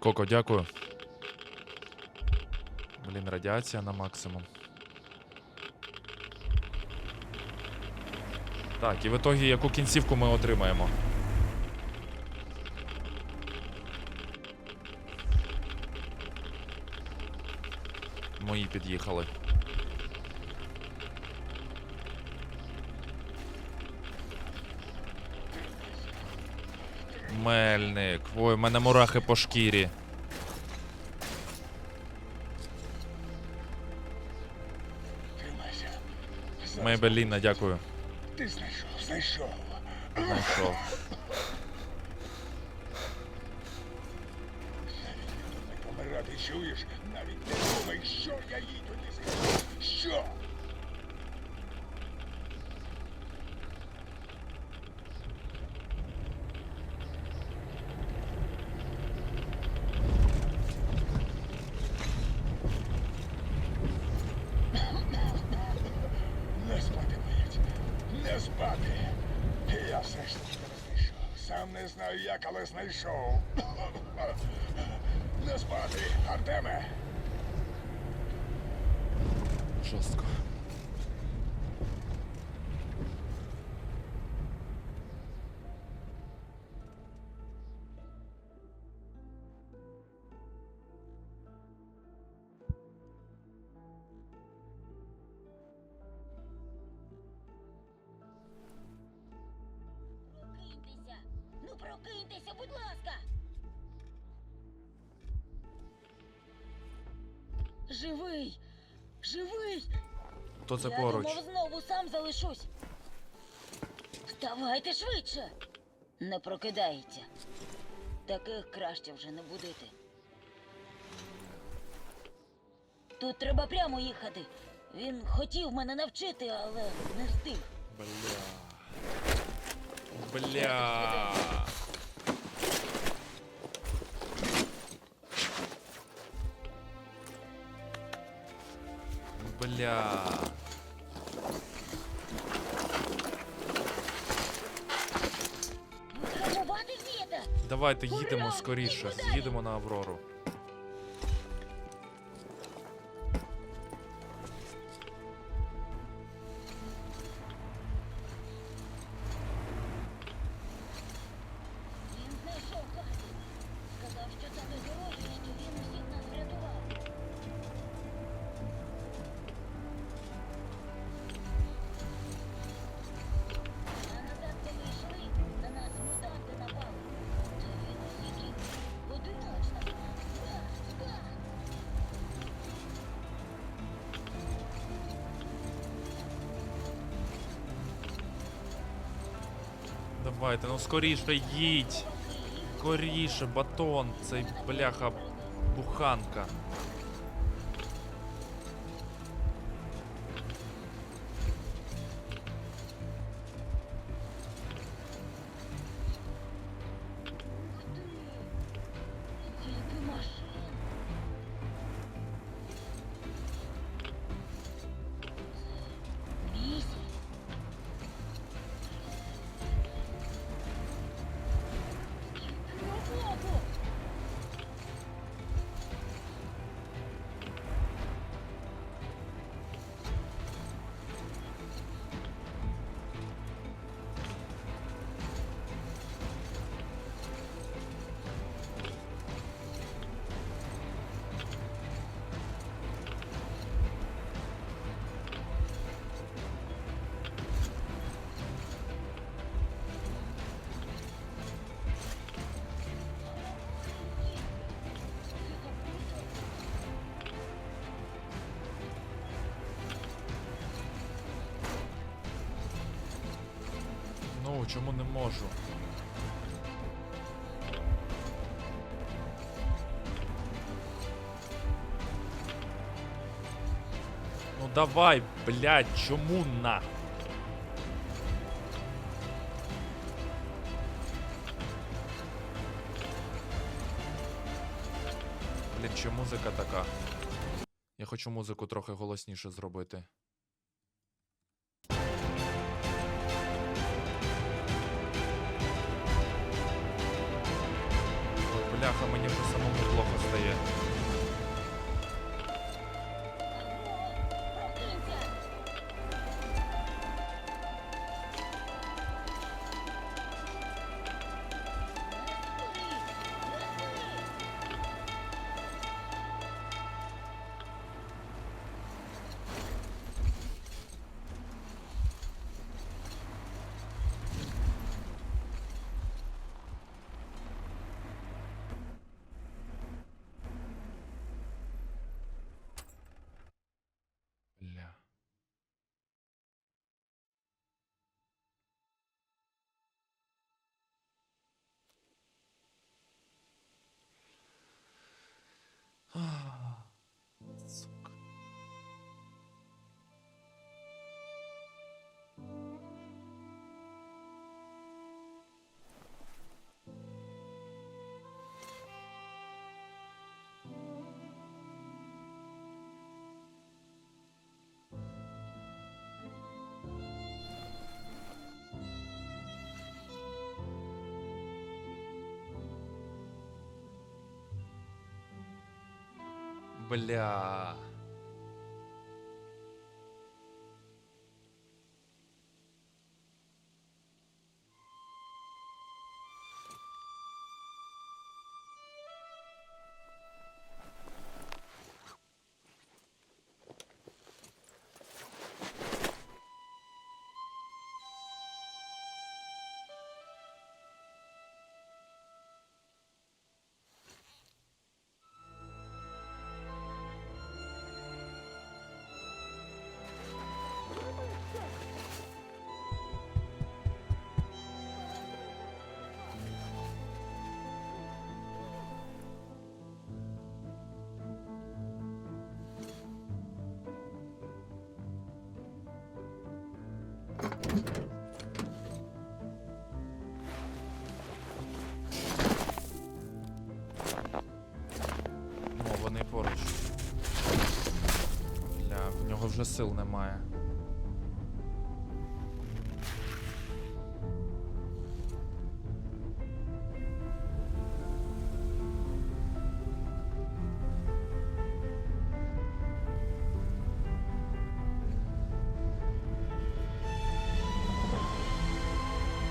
Коко, дякую. Блін, радіація на максимум. Так, і в ітогі яку кінцівку ми отримаємо? Мої під'їхали. Мельник. Ой, в мене мурахи по шкірі. Зараз дякую. Ти знайшов, знайшов. Знайшов. Не помирати чуєш? Навіть не думай, що я їй туди зайшов. Що? Не спати, боєць. Не спати. Я все ж таки тебе знайшов. Сам знаю але знайшов. Не спати, Артеме. Жорстко. Живий! Живий! Хто це Я поруч? думав, знову сам залишусь. Вставайте швидше. Не прокидається. Таких краще вже не будити. Тут треба прямо їхати. Він хотів мене навчити, але не встиг. Бля. Бля. Бля. Давайте їдемо скоріше. Їдемо! На Аврору. Давайте, ну скоріше їдь. Скоріше, батон, цей бляха буханка. Чому не можу? Ну давай, блядь, чому на? Блін, чи музика така? Я хочу музику трохи голосніше зробити. бляха, мені по самому плохо стає. Бля. Вже сил немає.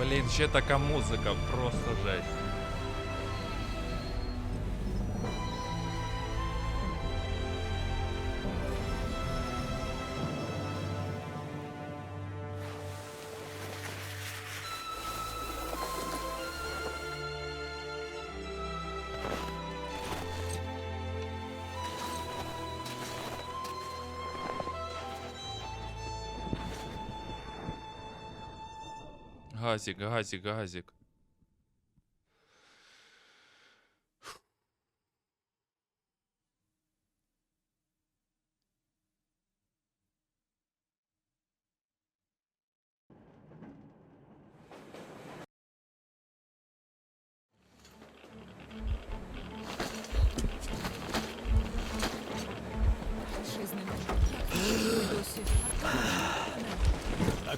Блін, ще така музика, просто жесть. Газик, газик, газик.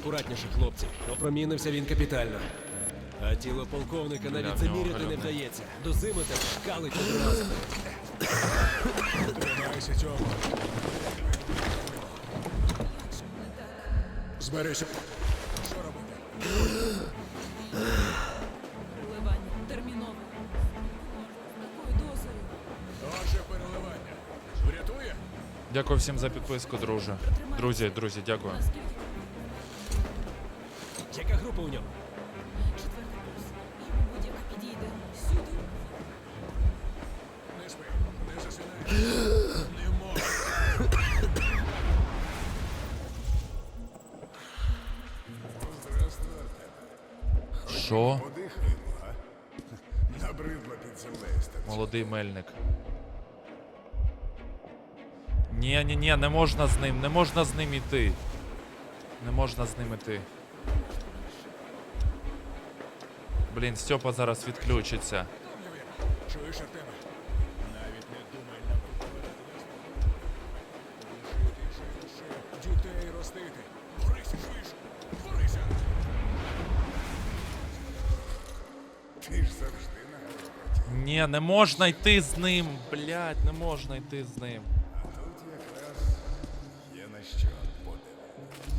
Акуратніше, хлопці. Опромінився він капітально. А тіло полковника навіть заміряти не вдається. Дозимите, калить одразу. Тримайся цього. Зберися. Що робити? Переливання. Термінове. Такою дозою. Отже, переливання. Врятує? Дякую всім за підписку, друже. Друзі, друзі, дякую. Яка група у нього? Четвертий курс. Йому будь-яка підійде. Сюди. Не спи, не засинай. Не. Що? Подихаємо, а? Набридло під землею стати. Молодий мельник. Ні, ні, ні, не можна з ним, не можна з ним іти. Не можна з ним іти. Блін, Степа зараз відключиться. Чуєш, Артеме? Навіть не думай нам. Дітей ростити. Борися, чуєш? Борися! Ти ж завжди на. Ні, не можна йти з ним. Блять, не можна йти з ним. А тут якраз є на що подивитися.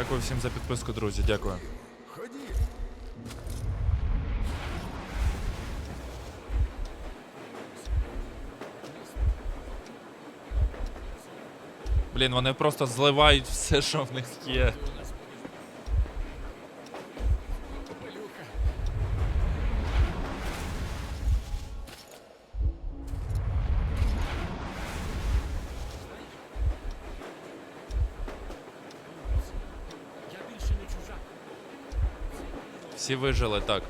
Дякую всім за підписку, друзі. Дякую. Блін, вони просто зливають все, що в них є. Всі вижили так.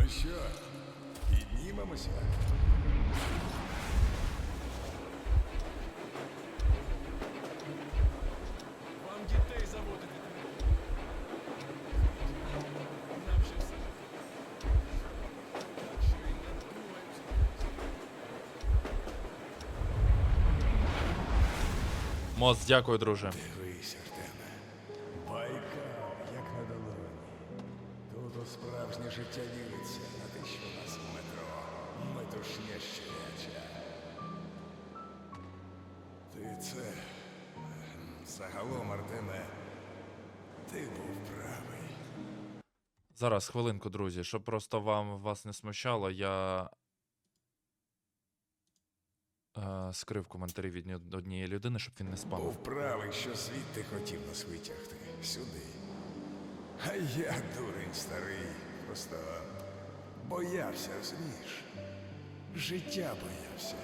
Ну що, піднімемося? Моц, дякую, друже. Дивись, Артеме. Байка, як на долоні. Тут справжнє життя ділиться на те, що у нас в метро. Метушня щуряча. Ти це. ем, Загалом, Артеме, ти був правий. Зараз, хвилинку, друзі, щоб просто вам вас не смущало, я е, скрив коментарі від однієї людини, щоб він не спав. Був правий, що світ ти хотів нас витягти сюди. А я, дурень старий, просто боявся, розумієш? Життя боявся,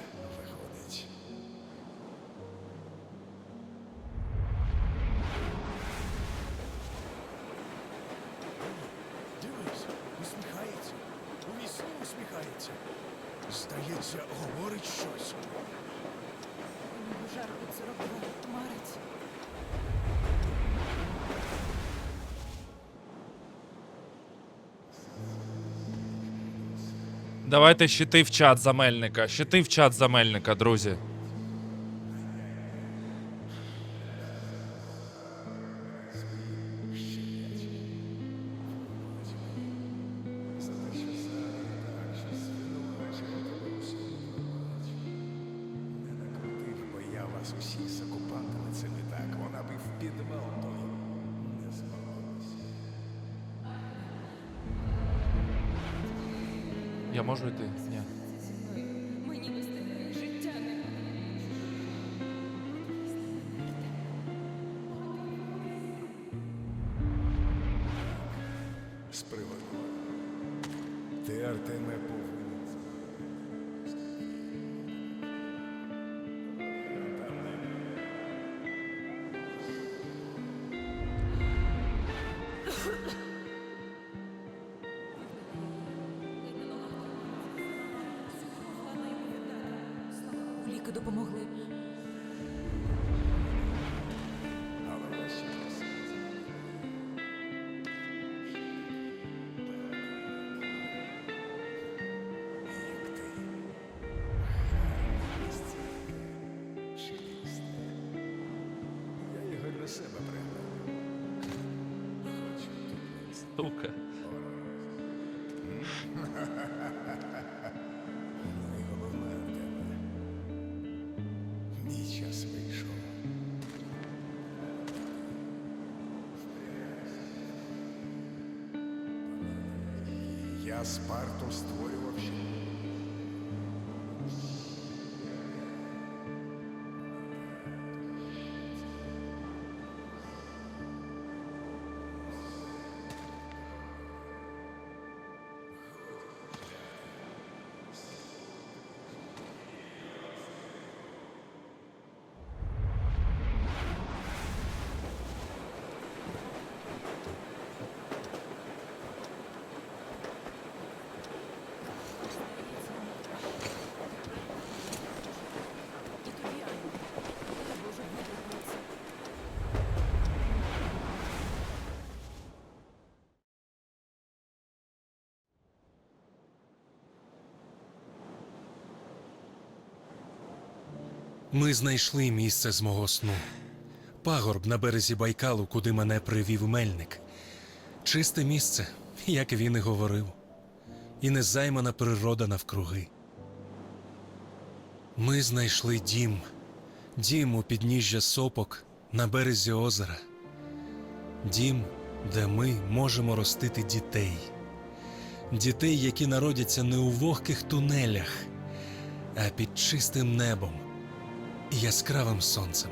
Давайте щити в чат за мельника. Щити в чат за мельника, друзі. Я можу йти? Ні. Його для себе пригнав. Сука. Я Спарту Ми знайшли місце з мого сну. Пагорб на березі Байкалу, куди мене привів мельник. Чисте місце, як він і говорив, і незаймана природа навкруги. Ми знайшли дім, дім у підніжжя сопок на березі озера. Дім, де ми можемо ростити дітей. Дітей, які народяться не у вогких тунелях, а під чистим небом яскравим сонцем.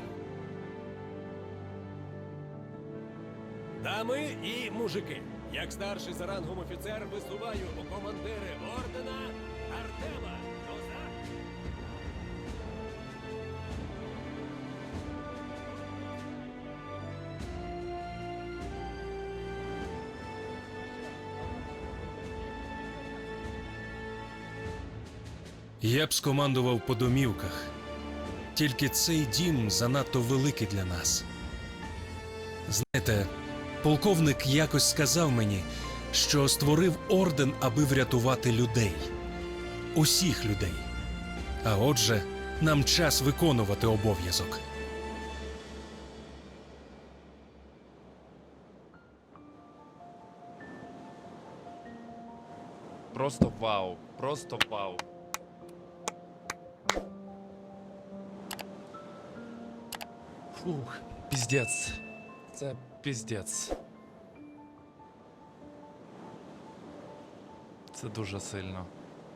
Дами і мужики, як старший за рангом офіцер висуваю у командири ордена Артема Козак. Я б скомандував по домівках. Тільки цей дім занадто великий для нас. Знаєте, полковник якось сказав мені, що створив орден, аби врятувати людей. Усіх людей. А отже, нам час виконувати обов'язок. Просто вау. Просто вау. Фух, піздець. Це піздець. Це дуже сильно.